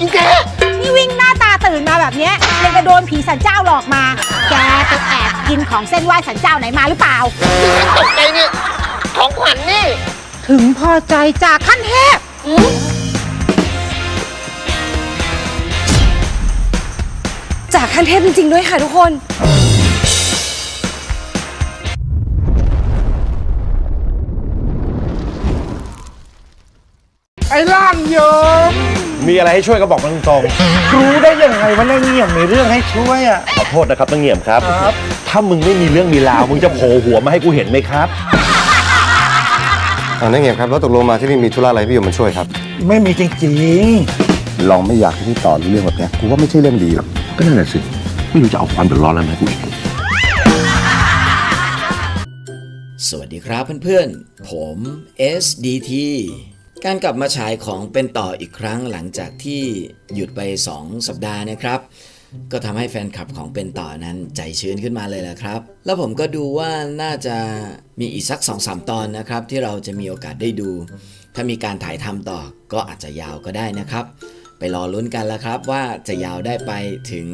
อีแกนี่วิ่งหน้าตาตื่นมาแบบเนี้ยยังจะโดนผีสันเจ้าหลอกมา แกไปแอบกินของเส้นไหว้สันเจ้าไหนมาหรือเปล่า ตกใจเนี่ยของขวัญนี่ ถึงพอใจจากขั้นเทพจากขั้นเทพจริง ๆ ด้วยค่ะทุกคน ไอ้ล่างเยิม มีอะไรให้ช่วยก็บอกมาตรงรู้ได้ยังไงว่าเรื่องนี้มีเรื่องให้ช่วยอะๆขอโทษนะครับตั้งเงียบครับ ครับ ถ้ามึงไม่มีเรื่องมีราว มึงจะโผล่หัวมาให้กูเห็นไหมครับเอานั่นไงครับ แล้วตกลงมาที่นี่มีธุระอะไรพี่ยมมาช่วยครับ ไม่มีจริงลองไม่อยากให้พี่ต่อรู้เรื่องแบบเนี้ยกูว่าไม่ใช่เรื่องดีหรอกก็นั่นแหละสิ ไม่รู้จะเอาความเดือดร้อนอะไรมาให้กูอีก สวัสดีครับเพื่อนๆ ผม SDT การกลับมาฉายของเป็นต่ออีกครั้งหลังจากที่หยุดไป 2 สัปดาห์นะครับ ก็ทำให้แฟนคลับของเป็นต่อนั้นใจชื้นขึ้นมาเลยแหละครับ แล้วผมก็ดูว่าน่าจะมีอีกสัก 2-3 ตอนนะครับ ที่เราจะมีโอกาสได้ดู ถ้ามีการถ่ายทำต่อก็อาจจะยาวก็ได้นะครับ ไปรอลุ้นกันแล้วครับว่าจะยาวได้ไปถึง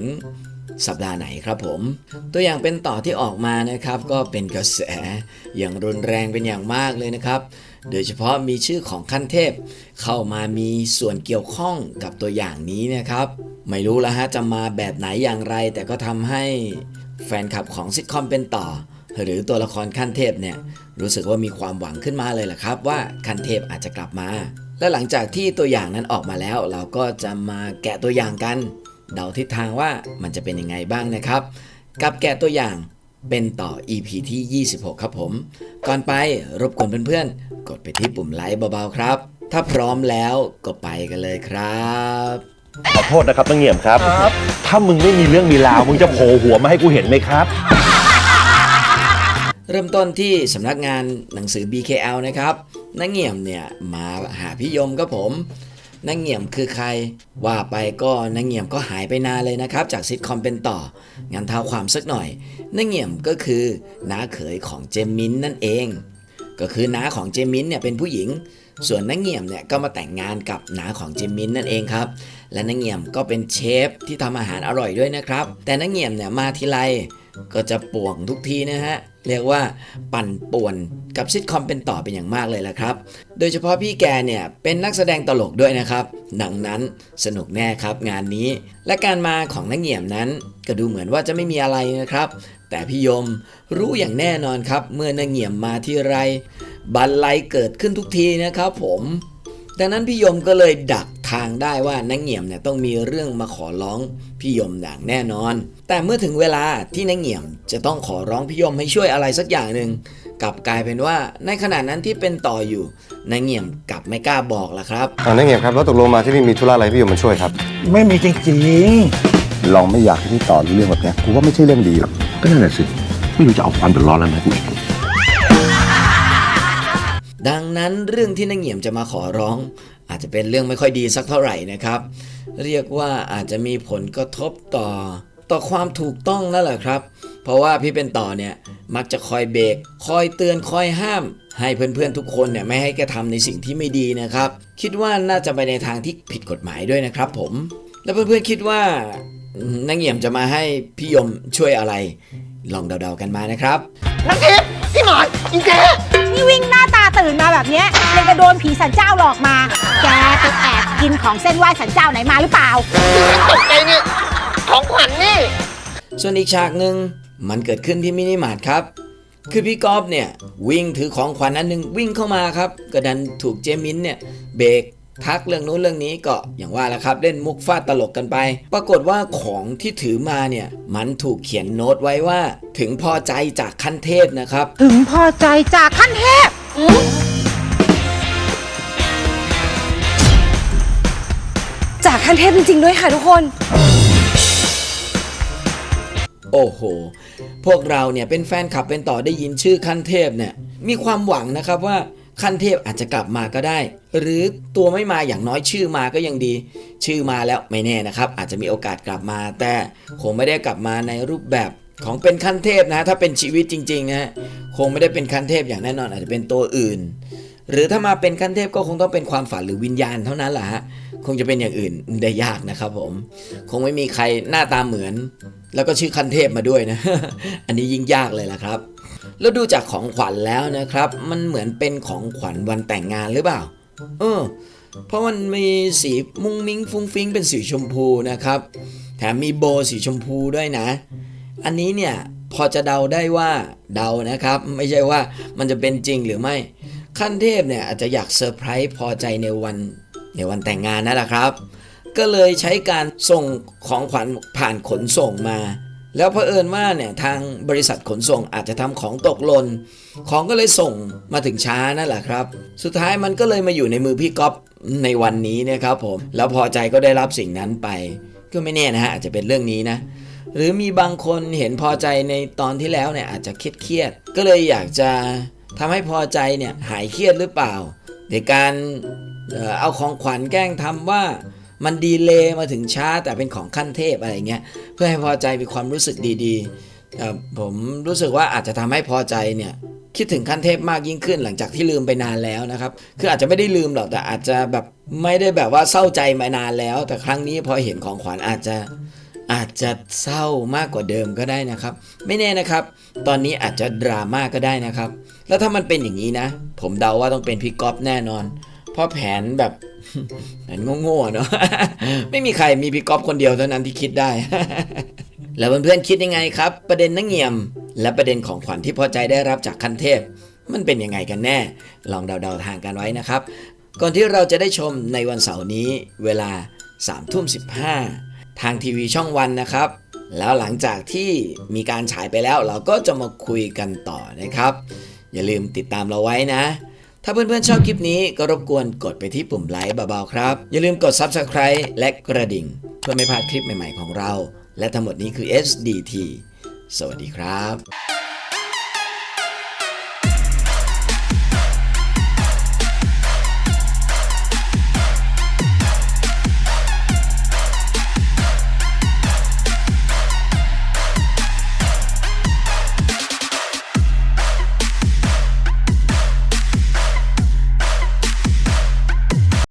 สัปดาห์ไหนครับผม ตัวอย่างเป็นต่อที่ออกมานะครับ ก็เป็นกระแสอย่างรุนแรงเป็นอย่างมากเลยนะครับ โดยเฉพาะมีชื่อของขั้นเทพ เข้ามามีส่วนเกี่ยวข้องกับตัวอย่างนี้นะครับ ไม่รู้ล้วฮะจะมาแบบไหนอย่างไร แต่ก็ทำให้แฟนคลับของซิทคอมเป็นต่อ หรือตัวละครขั้นเทพเนี่ยรู้สึกว่ามีความหวังขึ้นมาเลยแหละครับ ว่าขั้นเทพอาจจะกลับมาและหลังจากที่ตัวอย่างนั้นออกมาแล้ว เราก็จะมาแกะตัวอย่างกัน เดาทิศทางว่ามันจะเป็นยังไงบ้างนะครับ กับแกะตัวอย่างเป็นต่อ EP ที่ 26 ครับผม ก่อนไปรบกวนเพื่อนๆ กดไปที่ปุ่มไลค์เบาๆครับ ถ้าพร้อมแล้วก็ไปกันเลยครับขอโทษนะครับตั้งเงียบครับ ถ้ามึงไม่มีเรื่องมีราว มึงจะโผล่หัวมาให้กูเห็นไหมครับ เริ่มต้นที่สำนักงานหนังสือ BKL นะครับนักเงี่ยมเนี่ยมาหาพี่ยมครับผม นักเงี่ยมคือใคร ว่าไปก็นักเงี่ยมก็หายไปนานเลยนะครับ จากซิทคอมเป็นต่อ งานเท้าความสักหน่อยนักเงี่ยมก็คือน้าเขยของเจมมินนั่นเอง ก็คือน้าของเจมินเนี่ยเป็นผู้หญิง ส่วนนักเงี่ยมเนี่ยก็มาแต่งงานกับน้าของเจมินนั่นเองครับ และนักเงี่ยมก็เป็นเชฟที่ทำอาหารอร่อยด้วยนะครับ แต่นักเงี่ยมเนี่ยมาทีไร ก็จะป่วงทุกทีนะฮะ เรียกว่าปั่นป่วนกับซิทคอมเป็นต่อเป็นอย่างมากเลยละครับ โดยเฉพาะพี่แกเนี่ยเป็นนักแสดงตลกด้วยนะครับดังนั้นสนุกแน่ครับงานนี้ และการมาของนักเงี่ยมนั้น ก็ดูเหมือนว่าจะไม่มีอะไรนะครับ แต่พี่ยมรู้อย่างแน่นอนครับ เมื่อนักเงี่ยมมาที่ไร บันไลเกิดขึ้นทุกทีนะครับผม ดังนั้นพี่ยมก็เลยดักทางได้ว่านักเงี่ยมเนี่ยต้องมีเรื่องมาขอร้องพี่ยมอย่างแน่นอน แต่เมื่อถึงเวลาที่นักเงี่ยมจะต้องขอร้องพี่ยมให้ช่วยอะไรสักอย่างหนึ่งกลับกลายเป็นว่าในขณะนั้นที่เป็นต่ออยู่นักเงี่ยมกลับไม่กล้าบอกละครับเอานั่นไงครับแล้วตกลงมาที่นี่มีธุระอะไรพี่ยมมาช่วยครับๆไม่มีจริงลองไม่อยากให้พี่ต่อรู้เรื่องแบบเนี้ยกูว่าไม่ใช่เรื่องดีหรอกก็นั่นแหละสิไม่รู้จะเอาความเดือดร้อนอะไรมาให้กูอีก ดังนั้นเรื่องที่นักเงี่ยมจะมาขอร้อง อาจจะเป็นเรื่องไม่ค่อยดีสักเท่าไหร่นะครับ เรียกว่าอาจจะมีผลกระทบต่อต่อความถูกต้องนั่นแหละครับ เพราะว่าพี่เป็นต่อเนี่ยมักจะคอยเบรกคอยเตือนคอยห้าม ให้เพื่อนๆทุกคนเนี่ยไม่ให้กระทำในสิ่งที่ไม่ดีนะครับ คิดว่าน่าจะไปในทางที่ผิดกฎหมายด้วยนะครับ ผม แล้วเพื่อนๆคิดว่านักเงี่ยมจะมาให้พี่ยมช่วยอะไร ลองเดาๆกันมานะครับน้ำทิพย์พี่หมอนอีแก นี่วิ่งหน้าตาตื่นมาแบบเนี้ยยังจะโดนผีสันเจ้าหลอกมา แกไปแอบกินของเส้นไหว้สันเจ้าไหนมาหรือเปล่า ตกใจเนี่ยของขวัญนี่ ส่วนอีกฉากหนึ่งมันเกิดขึ้นที่มินิมาร์ทครับ คือพี่กอฟเนี่ยวิ่งถือของขวัญอันหนึงวิ่งเข้ามาครับ ก็ดันถูกเจมินเนี่ยเบรก ทักเรื่องนู้นเรื่องนี้ก็อย่างว่าแหละครับ เล่นมุกฟาดตลกกันไป ปรากฏว่าของที่ถือมาเนี่ย มันถูกเขียนโน้ตไว้ว่า ถึงพอใจจากขั้นเทพนะครับ ถึงพอใจจากขั้นเทพจากขั้นเทพจริงๆด้วยค่ะทุกคน โอ้โห พวกเราเนี่ยเป็นแฟนคลับเป็นต่อได้ยินชื่อขั้นเทพเนี่ย มีความหวังนะครับว่า ขั้นเทพอาจจะกลับมาก็ได้ หรือตัวไม่มาอย่างน้อยชื่อมาก็ยังดี ชื่อมาแล้วไม่แน่นะครับ อาจจะมีโอกาสกลับมา แต่คงไม่ได้กลับมาในรูปแบบของเป็นขั้นเทพนะถ้าเป็นชีวิตจริงๆนะคงไม่ได้เป็นขั้นเทพอย่างแน่นอนอาจจะเป็นตัวอื่น หรือถ้ามาเป็นขั้นเทพก็คงต้องเป็นความฝันหรือวิญญาณเท่านั้นแหละฮะคงจะเป็นอย่างอื่นได้ยากนะครับผม คงไม่มีใครหน้าตาเหมือน แล้วก็ชื่อขั้นเทพมาด้วยนะ อันนี้ยิ่งยากเลยล่ะครับ แล้วดูจากของขวัญแล้วนะครับ มันเหมือนเป็นของขวัญวันแต่งงานหรือเปล่า เออ เพราะมันมีสีมุ้งมิ้งฟุ้งฟิ้งเป็นสีชมพูนะครับ แถมมีโบสีชมพูด้วยนะ อันนี้เนี่ยพอจะเดาได้ว่าเดานะครับ ไม่ใช่ว่ามันจะเป็นจริงหรือไม่ ขั้นเทพเนี่ยอาจจะอยากเซอร์ไพรส์พอใจในวันในวันแต่งงานนั่นแหละครับ ก็เลยใช้การส่งของขวัญผ่านขนส่งมา แล้วเผอิญว่าเนี่ยทางบริษัทขนส่งอาจจะทำของตกหล่นของก็เลยส่งมาถึงช้านั่นแหละครับ สุดท้ายมันก็เลยมาอยู่ในมือพี่ก๊อฟในวันนี้เนะครับผมแล้วพอใจก็ได้รับสิ่งนั้นไป ก็ไม่แน่นะฮะอาจจะเป็นเรื่องนี้นะ หรือมีบางคนเห็นพอใจในตอนที่แล้วเนี่ยอาจจะเครียดเครียดก็เลยอยากจะทำให้พอใจเนี่ยหายเครียดหรือเปล่าในการเอ่อเอาของขวัญแกล้งทำว่า มันดีเลย์มาถึงช้าแต่เป็นของขั้นเทพอะไรเงี้ยเพื่อให้พอใจมีความรู้สึกดีๆผมรู้สึกว่าอาจจะทำให้พอใจเนี่ยคิดถึงขั้นเทพมากยิ่งขึ้นหลังจากที่ลืมไปนานแล้วนะครับ คืออาจจะไม่ได้ลืมหรอกแต่อาจจะแบบไม่ได้แบบว่าเศร้าใจมานานแล้ว แต่ครั้งนี้พอเห็นของขวัญอาจจะอาจจะเศร้ามากกว่าเดิมก็ได้นะครับ ไม่แน่นะครับ ตอนนี้อาจจะดราม่าก็ได้นะครับ แล้วถ้ามันเป็นอย่างนี้นะ ผมเดาว่าต้องเป็นพี่ก๊อฟแน่นอน เพราะแผนแบบแผนโง่ๆเนาะไม่มีใครมีพี่ก๊อฟคนเดียวเท่านั้นที่คิดได้ แล้วเพื่อนๆคิดยังไงครับ ประเด็นนังเงียม และประเด็นของขวัญที่พอใจได้รับจากคันเทพ มันเป็นยังไงกันแน่ ลองเดาๆทางกันไว้นะครับ ก่อนที่เราจะได้ชมในวันเสาร์นี้ เวลา3ทุ่ม15ทางทีวีช่องวันนะครับ แล้วหลังจากที่มีการฉายไปแล้วเราก็จะมาคุยกันต่อนะครับ อย่าลืมติดตามเราไว้นะ ถ้าเพื่อนๆชอบคลิปนี้ก็รบกวนกดไปที่ปุ่มไลค์เบาๆครับ อย่าลืมกด Subscribe และกระดิ่ง เพื่อไม่พลาดคลิปใหม่ๆของเรา และทั้งหมดนี้คือ SDT สวัสดีครับ